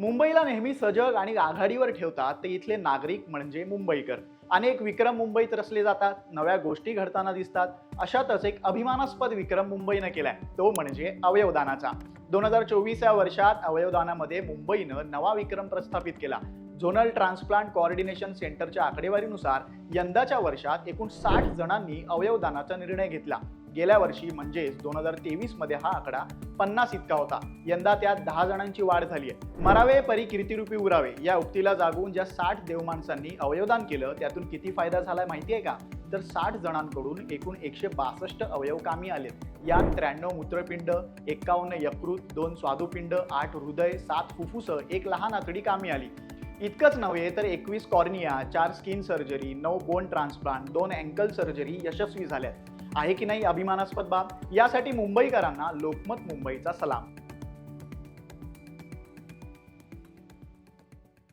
मुंबईला नेहमी सजग आणि आघाडीवर ठेवतात ते इथले नागरिक म्हणजे मुंबईकर. अनेक विक्रम मुंबईत रचले जातात नव्या गोष्टी घडताना दिसतात अशातच एक अभिमानास्पद विक्रम मुंबईनं केलाय तो म्हणजे अवयवदानाचा. दोन हजार चोवीस या वर्षात अवयवदानामध्ये मुंबईनं नवा विक्रम प्रस्थापित केला. झोनल ट्रान्सप्लांट कोऑर्डिनेशन सेंटरच्या आकडेवारीनुसार यंदाच्या वर्षात एकूण साठ जणांनी अवयवदानाचा निर्णय घेतला. गेल्या वर्षी म्हणजेच दोन हजार तेवीसमध्ये हा आकडा पन्नास इतका होता. यंदा त्यात दहा जणांची वाढ झाली आहे. मरावे परी कीर्तिरूपी उरावे या उक्तीला जागून ज्या साठ देवमाणसांनी अवयवदान केलं त्यातून किती फायदा झालाय माहिती आहे का? तर साठ जणांकडून एकूण एकशे बासष्ट अवयव कामी आलेत. यात त्र्याण्णव मूत्रपिंड एक्कावन्न यकृत दोन स्वादुपिंड आठ हृदय सात फुफ्फुस एक लहान आतडी कामी आली. इतकंच नव्हे तर एकवीस कॉर्निया चार स्किन सर्जरी नऊ बोन ट्रान्सप्लांट दोन अँकल सर्जरी यशस्वी झाल्यात. आहे की नाही अभिमानास्पद बाब? यासाठी मुंबईकरांना लोकमत मुंबईचा सलाम.